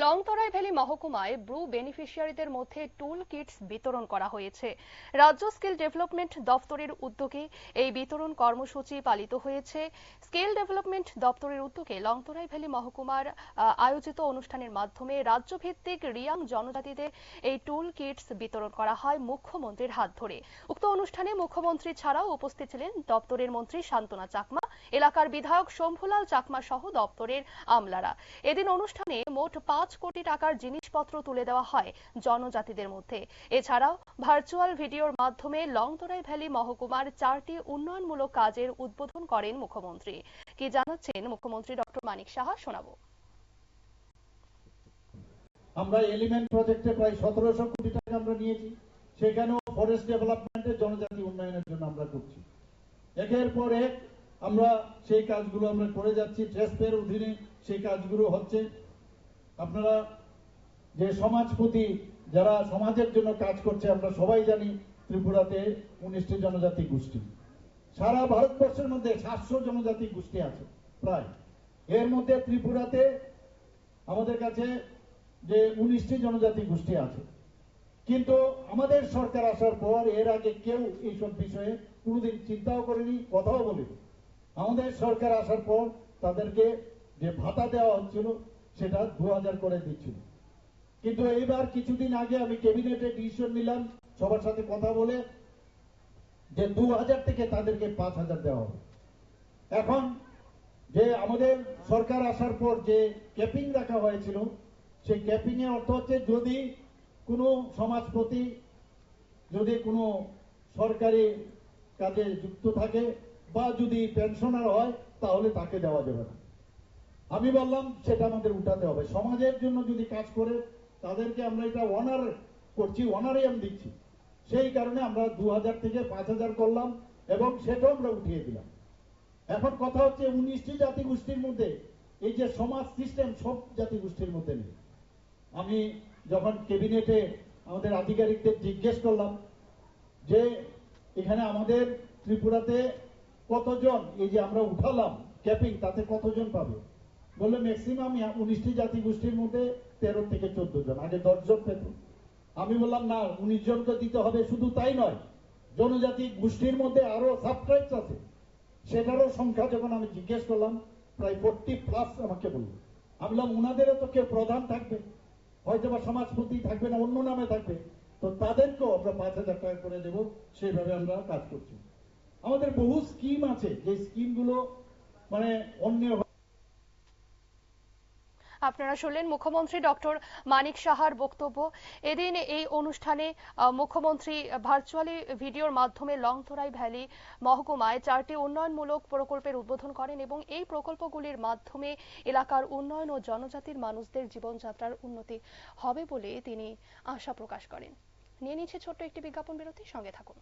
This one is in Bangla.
লংতরাই ভ্যালি মহকুমায় ব্রু বেনিফিশিয়ারিদের মধ্যে টুল কিটস বিতরণ করা হয়েছে। রাজ্য স্কিল ডেভেলপমেন্ট দপ্তরের উদ্যোগে এই বিতরণ কর্মসূচি পালিত হয়েছে। স্কিল ডেভেলপমেন্ট দপ্তরের উদ্যোগে লংতরাই ভ্যালি মহকুমার আয়োজিত অনুষ্ঠানের মাধ্যমে রাজ্যভিত্তিক রিয়াং জনজাতিদের এই টুল কিটস বিতরণ করা হয় মুখ্যমন্ত্রীর হাত ধরে। উক্ত অনুষ্ঠানে মুখ্যমন্ত্রী ছাড়াও উপস্থিত ছিলেন দপ্তরের মন্ত্রী শান্তনা চাকমা। এলাকার বিধায়ক শম্ভুলাল চাকমা সহ দপ্তরের আমলারা। এদিন অনুষ্ঠানে মোট পাঁচ কোটি টাকার জিনিসপত্র তুলে দেওয়া হয় জনজাতিদের মধ্যে। এছাড়াও ভার্চুয়াল ভিডিওর মাধ্যমে লংতরাই ভ্যালি মহকুমার চারটি উন্নয়নমূলক কাজের উদ্বোধন করেন মুখ্যমন্ত্রী। কি জানাচ্ছেন মুখ্যমন্ত্রী ডক্টর মানিক সাহা শোনাবো। আমরা এলিমেন্ট প্রজেক্টে প্রায় সতেরোশো কোটি টাকা আমরা নিয়েছি। সেখানেও ফরেস্ট ডেভেলপমেন্টের জনজাতি উন্নয়নের জন্য আমরা করছি। একের পর এক আমরা সেই কাজগুলো আমরা করে যাচ্ছি ট্রেসপের অধীনে সেই কাজগুলো হচ্ছে। আপনারা যে সমাজপতি যারা সমাজের জন্য কাজ করছে, আমরা সবাই জানি ত্রিপুরাতে উনিশটি জনজাতি গোষ্ঠী। সারা ভারতবর্ষের মধ্যে সাতশো জনজাতি গোষ্ঠী আছে, প্রায়। এর মধ্যে ত্রিপুরাতে আমাদের কাছে যে উনিশটি জনজাতি গোষ্ঠী আছে। কিন্তু আমাদের সরকার আসার পর এর আগে কেউ এইসব বিষয়ে কোনোদিন চিন্তাও করেনি, কথাও বলেনি। আমাদের সরকার আসার পর তাদেরকে যে ভাতা দেওয়া হচ্ছিল, সেটা দু হাজার করে দিচ্ছিল। কিন্তু এইবার কিছুদিন আগে আমি ক্যাবিনেটে ডিসিশন নিলাম, সবার সাথে কথা বলে যে দু হাজার থেকে তাদেরকে পাঁচ হাজার দেওয়া হবে। এখন যে আমাদের সরকার আসার পর যে ক্যাপিং রাখা হয়েছিল, সেই ক্যাপিং এর অর্থ হচ্ছে যদি কোনো সমাজপতি, যদি কোনো সরকারি কাজে যুক্ত থাকে বা যদি পেনশনার হয়, তাহলে তাকে দেওয়া যাবে না। আমি বললাম, সেটা আমাদের উঠাতে হবে। সমাজের জন্য যদি কাজ করে, তাদেরকে আমরা এটা অনার করছি অনারে আমি দিচ্ছি। সেই কারণে আমরা দু হাজার থেকে পাঁচ হাজার করলাম এবং সেটাও আমরা উঠিয়ে দিলাম। এখন কথা হচ্ছে উনিশটি জাতি গোষ্ঠীর মধ্যে, এই যে সমাজ সিস্টেম সব জাতি গোষ্ঠীর মধ্যে নেই। আমি যখন ক্যাবিনেটে আমাদের আধিকারিকদের জিজ্ঞেস করলাম যে, এখানে আমাদের ত্রিপুরাতে কতজন, এই যে আমরা উঠালাম ক্যাপিং, তাতে কতজন পাবে? বললে ম্যাক্সিমাম উনিশটি জাতি গোষ্ঠীর মধ্যে তেরো থেকে চোদ্দ জন। আগে দশ জন পেত। আমি বললাম, না, উনিশ জনকে দিতে হবে, শুধু তাই নয়। জনজাতি গোষ্ঠীর মধ্যে আরও সাবট্রাইবস আছে। সেটারও সংখ্যা যখন আমি জিজ্ঞেস করলাম, প্রায় ফোরটি প্লাস আমাকে বলল। আমি বললাম ওনাদেরও তো কেউ প্রধান থাকবে। হয়তো বা সমাজপতি থাকবে না, অন্য নামে থাকবে। তো তাদেরকেও আমরা পাঁচ হাজার টাকা করে দেবো। সেইভাবে আমরা কাজ করছি। আমাদের বহু স্কিম আছে, যে স্কিমগুলো মানে অন্য আপনারা শুনলেন মুখ্যমন্ত্রী ডক্টর মানিক সাহার বক্তব্য। এদিন এই অনুষ্ঠানে মুখ্যমন্ত্রী ভার্চুয়ালি ভিডিওর মাধ্যমে লংথরাই ভ্যালি মহকুমায় চারটি উন্নয়নমূলক প্রকল্পের উদ্বোধন করেন এবং এই প্রকল্পগুলির মাধ্যমে এলাকার উন্নয়ন ও জনজাতির মানুষদের জীবনযাত্রার উন্নতি হবে বলে তিনি আশা প্রকাশ করেন। নিয়ে নিচ্ছে ছোট্ট একটি বিজ্ঞাপন বিরতি, সঙ্গে থাকুন।